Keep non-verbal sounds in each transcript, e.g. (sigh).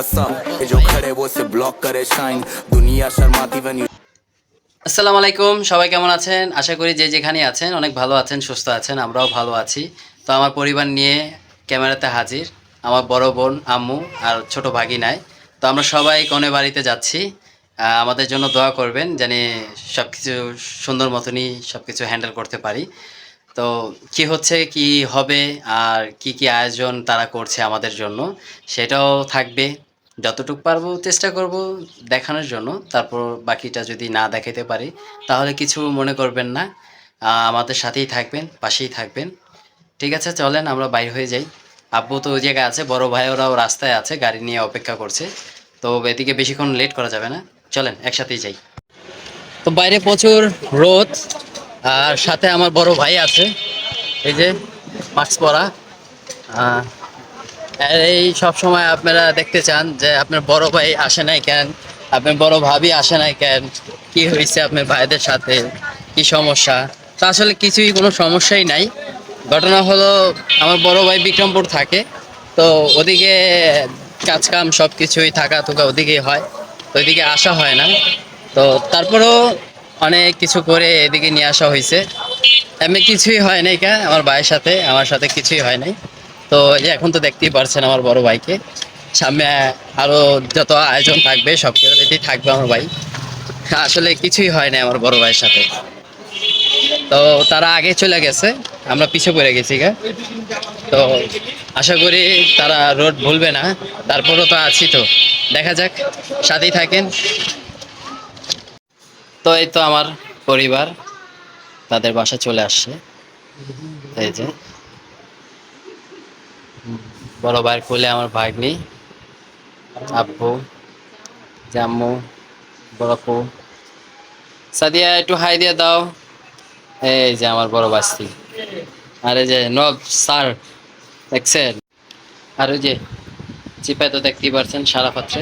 what's up ये जो खड़े वो से ब्लॉक करे शाइन दुनिया शर्माती when you আসসালামু আলাইকুম সবাই কেমন আছেন আশা করি যে যেখানে আছেন অনেক ভালো আছেন সুস্থ আছেন আমরাও ভালো আছি তো আমার পরিবার নিয়ে ক্যামেরাতে হাজির আমার বড় বোন আম্মু আর ছোট ভাগিনায় তো আমরা সবাই কনে বাড়িতে যাচ্ছি আহ, আমাদের জন্য দোয়া করবেন জানি সব কিছু সুন্দর মতনই সব কিছু হ্যান্ডেল করতে পারি তো কি হচ্ছে কি হবে আর কি কি আয়োজন তারা করছে আমাদের জন্য সেটাও থাকবে যতটুকু পারব চেষ্টা করব দেখানোর জন্য। তারপর বাকিটা যদি না দেখাতে পারি, তাহলে কিছু মনে করবেন না। আমাদের সাথেই থাকবেন, পাশেই থাকবেন। ঠিক আছে, চলেন আমরা বাইর হয়ে যাই। আব্বু তো ওই জায়গায় আছে, বড় ভাই ওরাও রাস্তায় আছে, গাড়ি নিয়ে অপেক্ষা করছে। তো এদিকে বেশিক্ষণ লেট করা যাবে না। চলেন, একসাথেই যাই। তো বাইরে প্রচুর রোদ, আর সাথে আমার বড় ভাই আছে। এই যে, মাস্ক পরা। এই সব সময় আপনারা দেখতে চান যে আপনার বড় ভাই আসে নাই কেন? আপনার বড় ভাবি আসে নাই কেন? কি হয়েছে আপনার ভাইদের সাথে? কি সমস্যা? তা আসলে কিছুই কোনো সমস্যাই নাই। ঘটনা হলো আমার বড় ভাই বিক্রমপুর থাকে। তো ওদিকে কাজ কাম সব কিছুই থাকা থুকা ওদিকেই হয়। তো ওইদিকে আসা হয় না। তো তারপরেও অনেক কিছু করে এদিকে নিয়ে আসা হয়েছে। এমনি কিছুই হয় নাই কা আমার ভাইয়ের সাথে, আমার সাথে কিছুই হয় নাই। তো এখন তো দেখতেই পারছেন আমার বড় ভাইকে। সামনে আরও যত আয়োজন থাকবে, সব কিছুতেই থাকবে আমার ভাই। আসলে কিছুই হয় না আমার বড় ভাইয়ের সাথে। তো তারা আগে চলে গেছে, আমরা পিছে পড়ে গেছি গা। তো আশা করি তারা রোড ভুলবে না, তারপরও তো আছি তো। দেখা যাক, সাথেই থাকেন। তো এই তো আমার পরিবার, তাদের বাসা চলে আসছে। এই যে। বড় ভাইয়ের কোলে আমার ভাগ্নি, আব্বু, জাম্মু, বড়পু। সাদিয়া, একটু হাই দিয়ে দাও। এই যে আমার বড় বাস্তি। আর যে নব, স্যার, দেখছেন? আর ওই যে চিপায় তো দেখতেই পারছেন, সারা পাত্রে।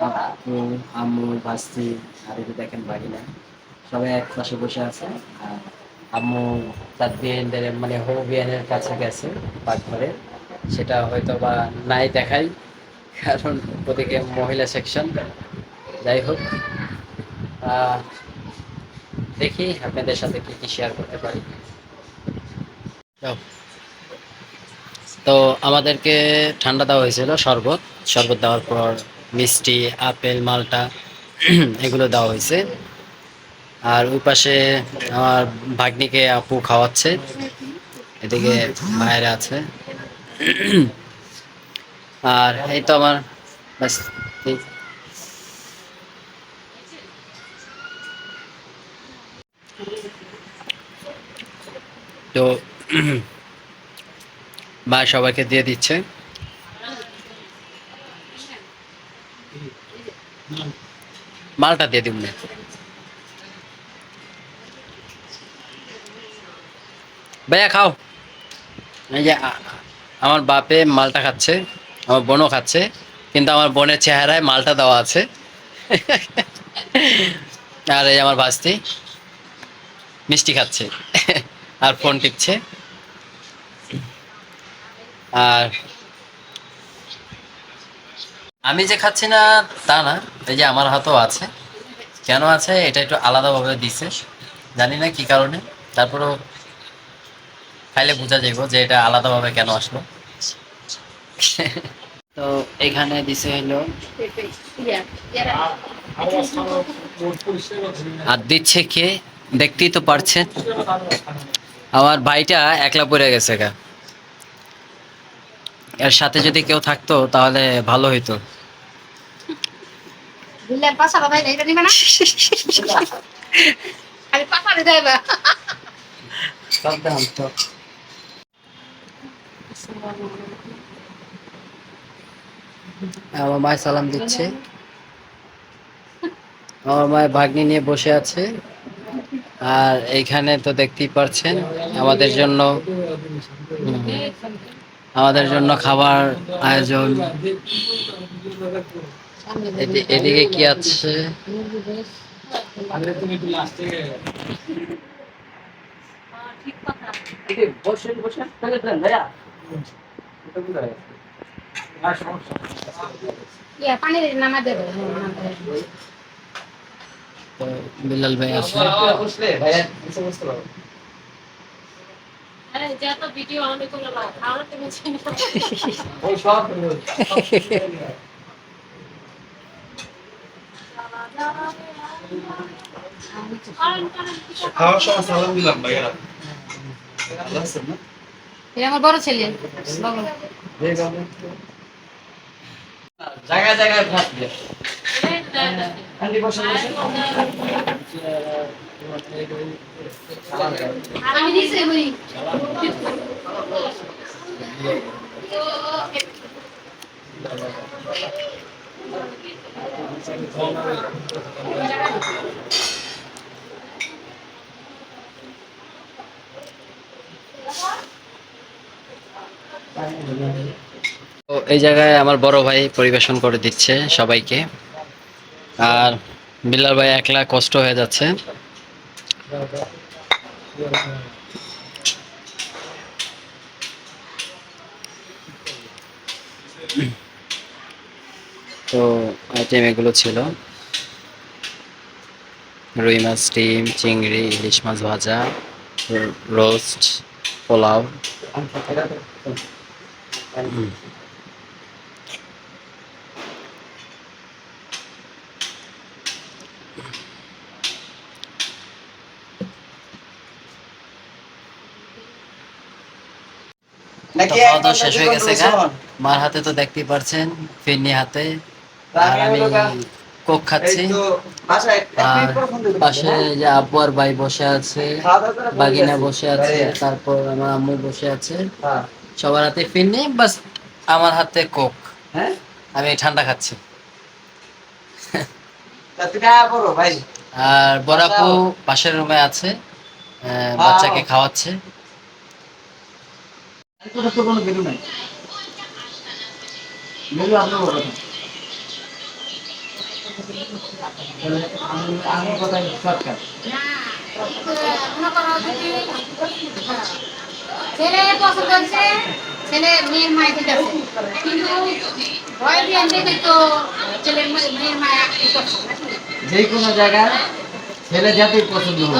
আপু আম্মু বাস্তি আর যে দেখেন বাগিনা সবাই এক পাশে বসে আছে আম্মু তার বিয়েনের মানে হো বিয়ানের কাছে গেছে পাকঘরে, সেটা হয়তো বা নাই দেখাই, কারণ ওদিকে মহিলা সেকশন যাই হোক দেখি আপনাদের সাথে কি কি শেয়ার করতে পারি। তো আমাদেরকে ঠান্ডা দেওয়া হয়েছিল শরবত শরবত দেওয়ার পর মিষ্টি, আপেল, মালটা, (clears throat) এগুলো দেওয়া হয়েছে। আর ওই পাশে আমার ভাগ্নিকে আপু খাওয়াচ্ছে। এদিকে মায়েরা আছে। (clears throat) আর এই তো আমার তো (clears throat) মা সবাইকে দিয়ে দিচ্ছে। মালটা দিয়ে দিব না ভাইয়া, খাও। আমার বাপে মালটা খাচ্ছে, আমার বোনও খাচ্ছে, কিন্তু আমার বোনের চেহারায় মালটা দেওয়া আছে। আর এই আমার ভাস্তি, মিষ্টি খাচ্ছে, আর ফোন টিপছে। আর আমি যে খাচ্ছি না, তা না, এই যে আমার হাতেও আছে। কেন আছে? এটা একটু আলাদাভাবে দিছে। জানি না কি কারণে। তারপরেও খাইলে বোঝা যাইব যে এটা আলাদাভাবে কেন আসলো। তো এখানে দিছে হলো আর দিচ্ছে কে? দেখতেই তো পারছেন। আমার ভাইটা একলা পড়ে গেছে গা। এর সাথে যদি কেউ থাকতো, তাহলে ভালো হইতো। বিলের পাশা আমার মায় সালাম দিচ্ছে। আমার মায়ের ভাগ্নি নিয়ে বসে আছে। আর এইখানে তো দেখতেই পারছেন, আমাদের জন্য আমাদের জন্য খাবার আয়োজন। এদিকে কি আছে? হ্যাঁ, নামা দেবে। তো বিলাল ভাই আছে। আরে যা তো ভিডিও অনেক করে লাও খাওয়া তুমি চিনি খাওয়ার সময় সালাম দিলাম ভাইয়েরা এটা আমার বড় ছেলে। বাবা। জায়গায় জায়গায় আমি দিছি (laughs) তো এই জায়গায় আমার বড় ভাই পরিবেশন করে দিচ্ছে সবাইকে। আর বিল্লাল ভাই একলা কষ্ট হয়ে যাচ্ছে। তো আইটেম এগুলো ছিল। রুই মাছ, ডিম, চিংড়ি, ইলিশ মাছ ভাজা, রোস্ট, পোলাও। খাওয়া দাওয়া শেষ হয়ে গেছে মার হাতে তো দেখতেই পারছেন ফিরনি হাতে। আর আমি কোক খাচ্ছি। আর পাশে যে আব্বু আর ভাই বসে আছে বাগিনা বসে আছে তারপর আমার আম্মু বসে আছে। সবার হাতে ফিরনি বাস আমার হাতে কোক হ্যাঁ আমি ঠান্ডা খাচ্ছি আর বড়াপু পাশের রুমে আছে আহ, বাচ্চাকে খাওয়াচ্ছে কোনো নাই আপনার বড় আমি কথা শর্টকাট ছেলে পছন্দ হচ্ছে ছেলে মেয়ের মায়ের ঠিক আছে। কিন্তু ভয় দিয়ে দেখে তো ছেলের মে- মেয়ের মায়া ই যে কোনো জায়গায় ছেলে যাতেই পছন্দ হোক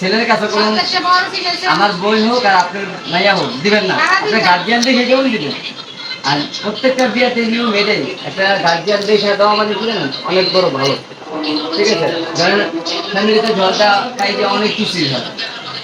ছেলের কাছে কোনো ছেলে আমার বই হোক আর আপনার মাইয়া হোক দিবেন না। আপনার গার্জিয়ান দেখে কেউ দিবেন আর প্রত্যেকটা বিয়েতে নিয়ম এটাই একটা গার্জিয়ান দেখে দেওয়া মানে জানেন অনেক বড় ভালো। ঠিক আছে? ধরেন ফ্যামিলিতে ঝড়টা কাইতে অনেক কিছুই হয়।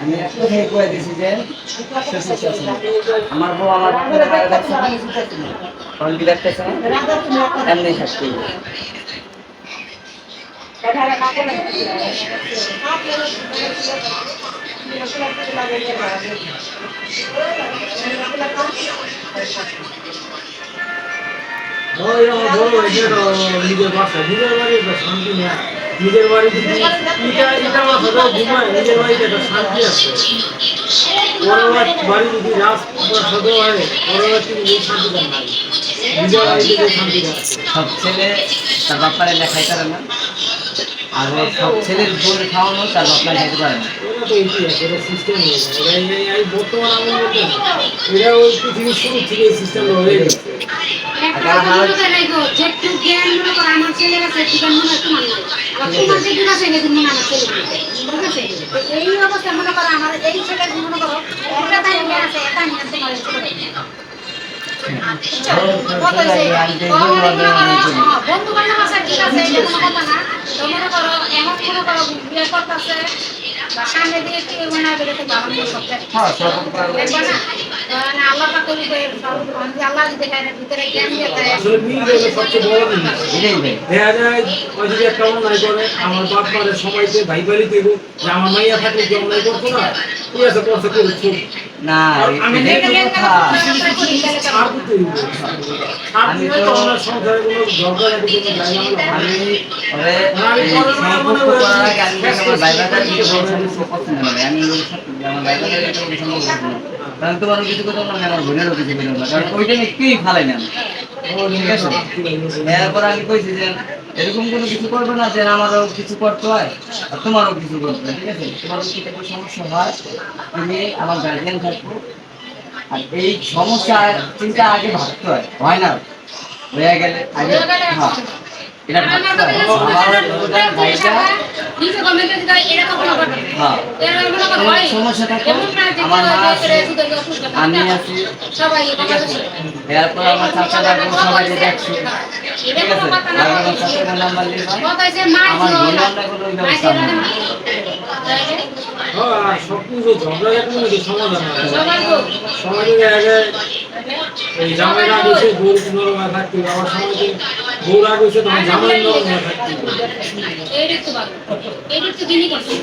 আমি একটা থেকে কয়ে দিছি যে আমার বউ আমার এমনি থাকতে হবে। ওই আমার বড় এটা তো নিজের বাসা। নিজের বাড়ির শান্তি নেই। নিজের বাড়িতে ইটা ইটা মাথা ঘুমায় নিজের বাড়িতে একটা শান্তি আছে। বাড়ি- বাড়ি যদি হয় বাড়িতে এই শান্তিটা নাই নিজের বাড়িতে যে শান্তিটা সব ছেলে তার বাপ্পারে লেখাই না। আর সব ছেলের বউয়ের খাওয়ানো তার বাপ্পারে খাইতে পারে না। না তো ইতিহাস এটা হয়ে ওই পৃথিবীর শুরু থেকে সিস্টেম হয়ে গেছে। একটা করে করো আমার ছেলের কাছে, একটু জ্ঞান এই অবস্থায় মনে করো আমার এই বন্ধু বান্ধব আছে, ঠিক আছে? ভাই আমার বাপ মারের সময়তে ভাই বাড়ি দেবো যে আমার মাইয়া থাকলে কি অন্যায় করতো না? ঠিক আছে করছে করছে না আমি তোমার কিছু কথা না আমার বোনেরও কিছু না। কারণ ওইটা নিয়ে কেউই ফালাই না। ঠিক আছে। এরপর আমি কইছি যে এরকম কোনো কিছু করবে না যে আমারও কিছু করতে হয় আর তোমারও কিছু করতে হয় ঠিক আছে? তোমার যদি কোনো সমস্যা হয়? তুমি আমার গার্জিয়ান থাকব আর এই সমস্যা চিন্তা আগে ভাবতে হয় হয় না? হয়ে গেলে আগে হ্যাঁ এটা হয়। নিচে কমেন্টে দিতে কখনো এরা সমস্যা যে আমার মা আছে। আমি আছি। সবাই। এরপর আমার চাচা সবাই ঠিক আছে। আমার নাম্বার ব্যবস্থা হ্যাঁ, ঝগড়া একটা সমাধান হয় সবার গো। সমাজে দেখা যায় এই জামাই রাগ হয়েছে বউর নরম থাকতে হবে। আবার সমাজে বউ রাগ হয়েছে তখন জামাই নরম থাকতে। তো ভালো। এইটাই তো তিনি করছে।